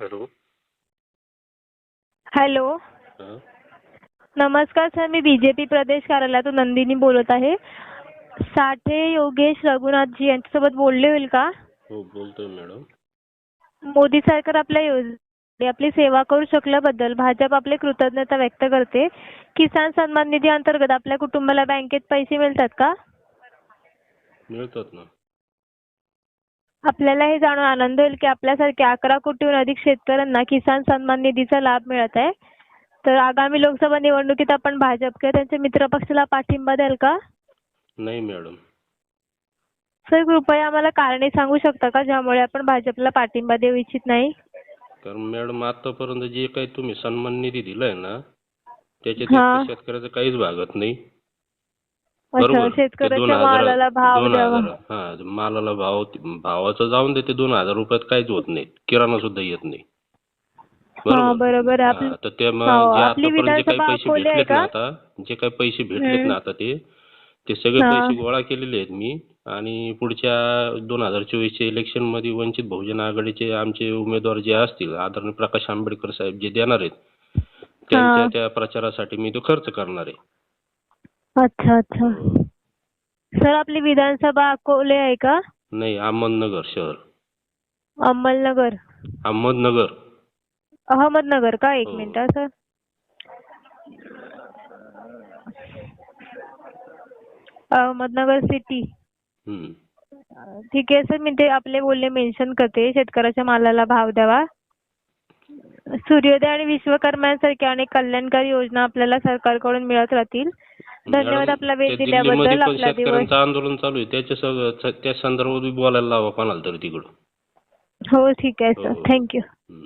Hello. Hello. नमस्कार sir मी B J P प्रदेश कार्यालयातून नंदिनी बोलत आहे. साठे योगेश रघुनाथजी यांच्यासोबत बोलले होईल का? हो बोलतोय मॅडम. मोदी सरकार आपल्या योजने आपली सेवा करू शकल्याबद्दल भाजप आपली कृतज्ञता व्यक्त करते. किसान सन्मान निधी अंतर्गत आपल्या कुटुंबाला बँकेत पैसे मिळतात का? मिळतात ना. आपल्याला हे जाणून आनंद होईल की आपल्यासारख्या अकरा कोटीहून अधिक शेतकऱ्यांना किसान सन्मान निधीचा लाभ मिळत आहे. तर आगामी लोकसभा निवडणुकीत आपण भाजप किंवा त्यांच्या मित्र पक्षाला पाठिंबा द्याल का? नाही मॅडम. सर कृपया आम्हाला कारणे सांगू शकता का ज्यामुळे आपण भाजपला पाठिंबा देऊ इच्छित नाही? कारण मॅडम आतापर्यंत जे काही तुम्ही सन्मान निधी दिलाय ना त्याच्यात हां. इतकं शेतकऱ्याचं काहीच भागत नाही. शेतकऱ्याच्या मालाला भाव दोन द्यावा. हजार हा मालाला भाव भावाचं जाऊन दे ते दोन हजार रुपयात काहीच होत नाही. किराणा सुद्धा येत नाही. बरोबर. तर ते जे आपली काही विधानसभा पैसे अकोले आहे भेटलेत ना का? आता जे काही पैसे भेटलेत हम्म. ना आता ते ते सगळे. पैसे गोळा केलेले आहेत मी. आणि पुढच्या दोन हजार चोवीसच्या इलेक्शनमध्ये वंचित बहुजन आघाडीचे आमचे उमेदवार जे असतील आदरणीय प्रकाश आंबेडकर साहेब जे देणार आहेत त्यांच्या त्या प्रचारासाठी मी तो खर्च करणार आहे. अच्छा अच्छा. सर आपली विधानसभा अकोले आहे का? नाही अहमदनगर शहर. अहमदनगर. अहमदनगर. अहमदनगर का? एक हो. मिनिट हा सर. अहमदनगर सिटी. हम्म. ठीक आहे सर. मी ते आपले बोलणे मेन्शन करते. शेतकऱ्याच्या मालाला भाव द्यावा. सूर्योदय आणि विश्वकर्म्यांसारख्या अनेक कल्याणकारी योजना आपल्याला सरकारकडून मिळत राहतील. धन्यवाद आपला वेळ दिल्याबद्दल आपला दिवस. शेतकऱ्यांचं आंदोलन चालू आहे. त्याच्या सगळं त्या संदर्भात बी बोलायला लावा कोणाला तरी तिकडं हो ठीक आहे सर हो. थँक्यू हम्म.